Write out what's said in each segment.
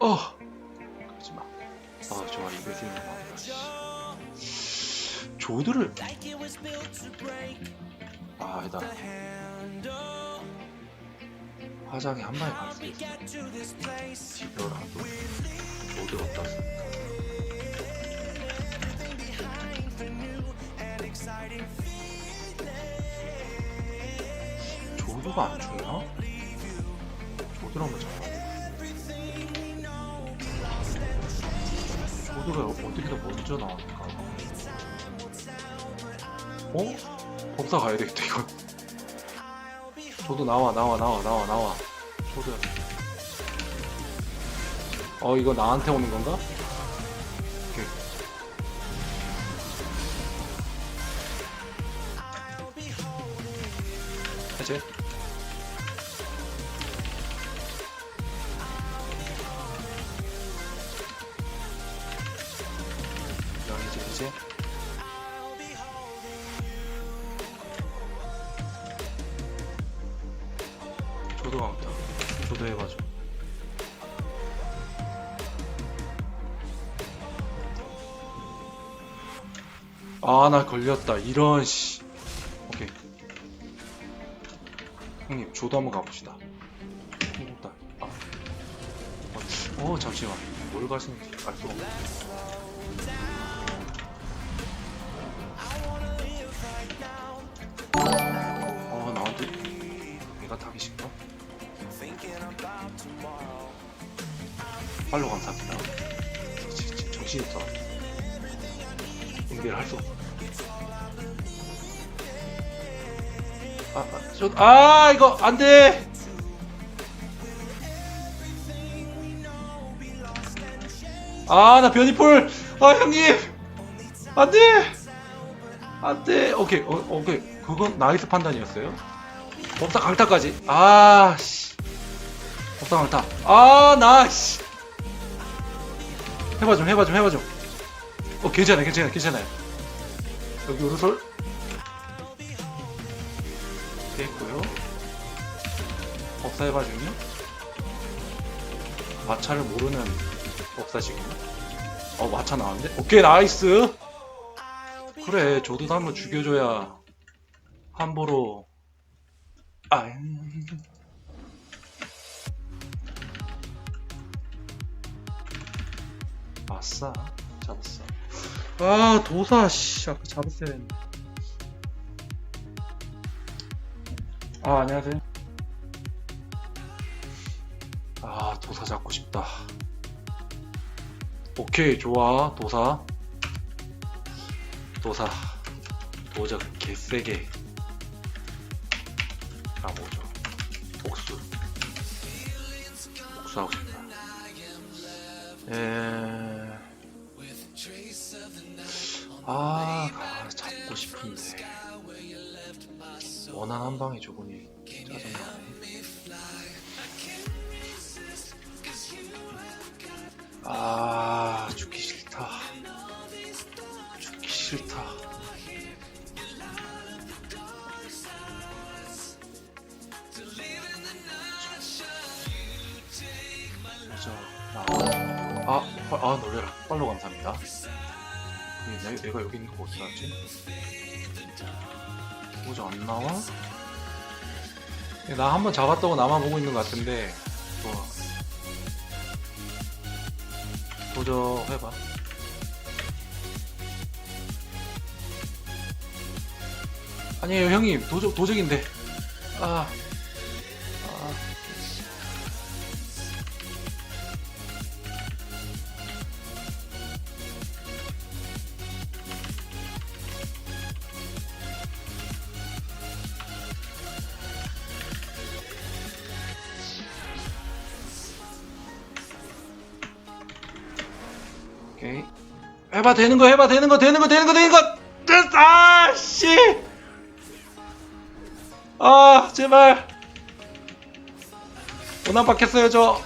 어 그러지 마. 아 좋아 이거 생각 나온다. 조드를 아 아니다. 화장이 한 방에 있어. 지더라도 조드 없다. 조드가 안 죽나? 한번 잡아. 조드가 어떻게 더 먼저 나오니까. 어? 법사 가야 되겠다 이거. 조드 나와 나와 나와 나와 나와. 조드. 어 이거 나한테 오는 건가? 해제. 해제. 저도 강타. 저도 해봐줘. 아, 나 걸렸다. 이런, 씨. 오케이. 형님, 조도 한번 가봅시다. 행복다. 아. 어, 잠시만. 뭘 가시는지 알 수가 없네. 팔로 감사합니다. 정신이 없어. 응대를 할 수가 없어. 아, 아, 저, 아, 이거, 안 돼! 아, 나 변이풀! 아, 형님! 안 돼! 안 돼! 오케이, 어, 오케이. 그건 나이스 판단이었어요. 법사 강타까지. 아, 씨. 법사 강타. 아, 나, 씨. 해봐 좀, 해봐 좀, 해봐 좀. 어, 괜찮아요, 괜찮아요, 괜찮아요. 여기 오른솔. 됐고요. 법사 해봐 중이요. 마차를 모르는 법사시군요. 어, 마차 나왔는데? 오케이, 나이스! 그래, 조도 한번 죽여줘야 함부로 아 아싸 잡았어. 아 도사 씨 아까 잡았어야 했는데. 아 안녕하세요. 아 도사 잡고 싶다. 오케이 좋아 도사. 도사. 도적 개세게. 가보죠. 복수. 복수하고 싶다. 에... 아 가- 잡고 싶은데 원한 한 방에 저분이 짜증나네 아 죽기 싫다 죽기 싫다 아, 아, 아 놀래라. 팔로 감사합니다. 이 내, 내가 여기 있는 거 어디 갔지? 뭐지 안 나와? 나 한 번 잡았다고 나만 보고 있는 것 같은데 좋아. 도저 해봐. 아니에요 형님 도적 도적인데. 아. 아. 해봐 되는 거 해봐 되는 거 되는 거 되는 거 되는 거 아씨 아 제발 원한 받겠어요 저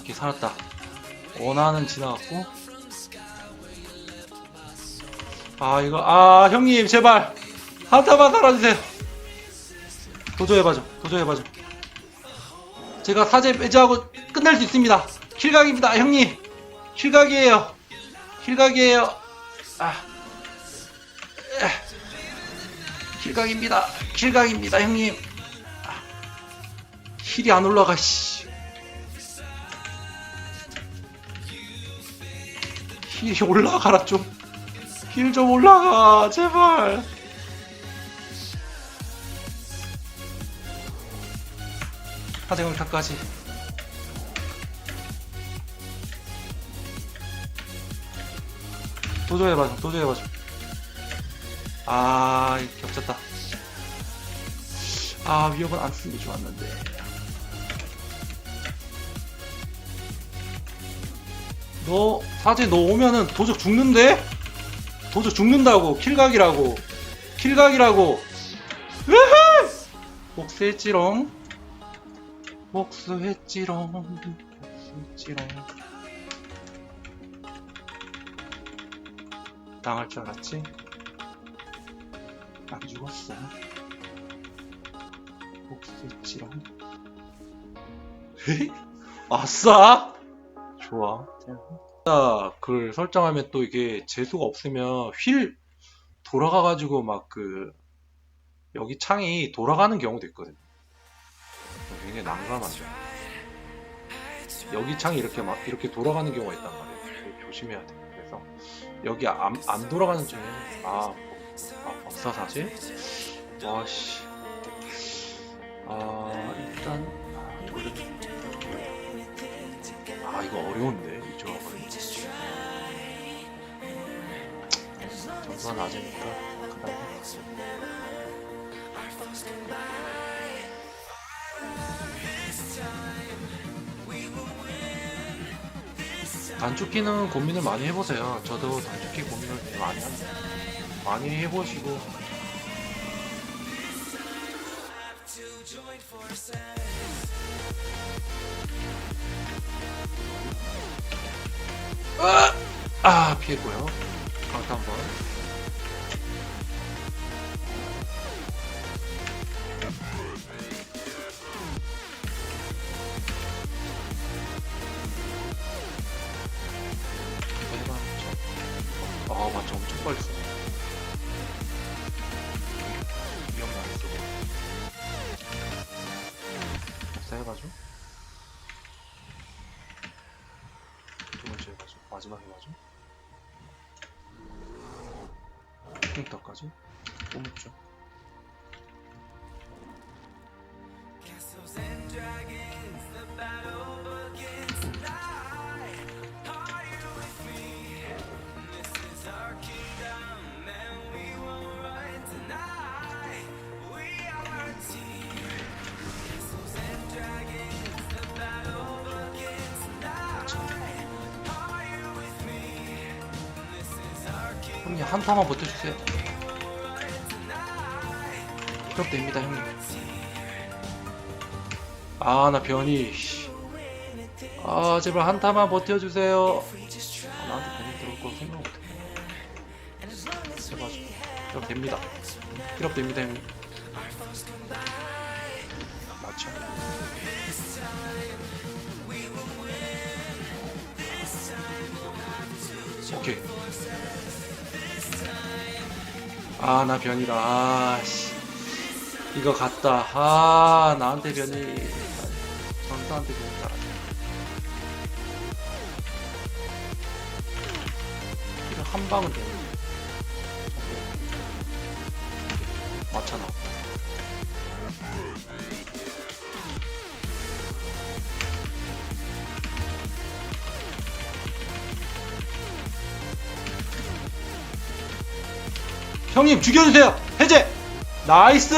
오케이 살았다 원한은 지나갔고 아 이거 아 형님 제발 한타만 살아주세요. 도저해봐줘. 도저해봐줘. 제가 사제 배제하고 끝낼 수 있습니다. 킬각입니다, 형님. 킬각이에요. 킬각이에요. 아. 에. 킬각입니다. 킬각입니다, 형님. 아. 힐이 안 올라가, 씨. 힐이 올라가라, 좀. 힐 좀 올라가, 제발. 하대강타까지. 도저해봐줘 도저해봐줘 아 이- 겹쳤다. 아 위협은 안 쓰는 게 좋았는데. 너 사제 너 오면은 도적 죽는데? 도적 죽는다고 킬각이라고. 킬각이라고. 으흐! 복수했지롱 복수했지롱 복수했지롱 당할 줄 알았지? 안 죽었어 복수했지롱 헤? 아싸! 좋아 아, 그걸 설정하면 또 이게 재수가 없으면 휠 돌아가가지고 막 그 여기 창이 돌아가는 경우도 있거든 굉장히 난감하죠. 여기 창이 이렇게 막 이렇게 돌아가는 경우가 있단 말이에요. 조심해야 돼. 그래서 여기 안, 안 돌아가는 쪽에 아, 아 박사 사실? 와씨. 아 일단 아, 이거를 아 이거 어려운데 이 조합은. 점수가 낮으니까 그다음에 단축키는 고민을 많이 해보세요. 저도 단축키 고민을 많이 합니다. 많이 해보시고 으아! 아 피했고요. 강타 한 번. 맞죠 엄청 빨리 써. 위험한 안 쓰고. 없어 해가지고. 두 번째 해가지고 마지막 해가지고. 흉터까지 뽑죠. 한타만 버텨주세요. 그럼 됩니다 형님. 아 나 변이. 씨. 아 제발 한타만 버텨주세요. 아, 나한테 변이 들어올 거 생각 못해. 제발 그럼 됩니다. 그럼 됩니다 형님. 맞죠? 오케이. 아, 나 변이다. 아, 씨. 이거 같다. 아, 나한테 변이. 전사한테 변이 따라. 이거 한 방은 되는데. 맞잖아. 형님 죽여주세요. 해제. 나이스.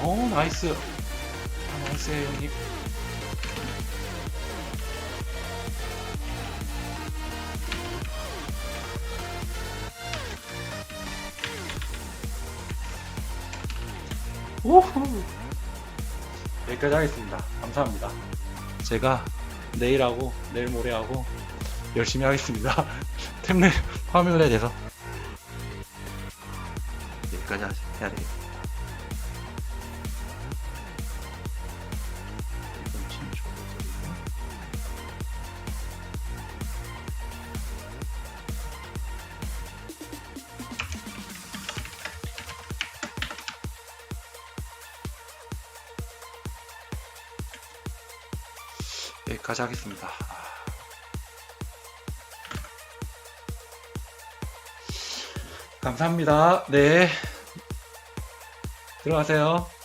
어 나이스. 아, 나이스 형님. 오후 여기까지 하겠습니다. 감사합니다. 제가 내일하고 내일 모레하고 열심히 하겠습니다. 템레 해야 돼서. 여기까지 하- 해야 되겠다. 여기까지 하겠습니다. 감사합니다. 네. 들어가세요.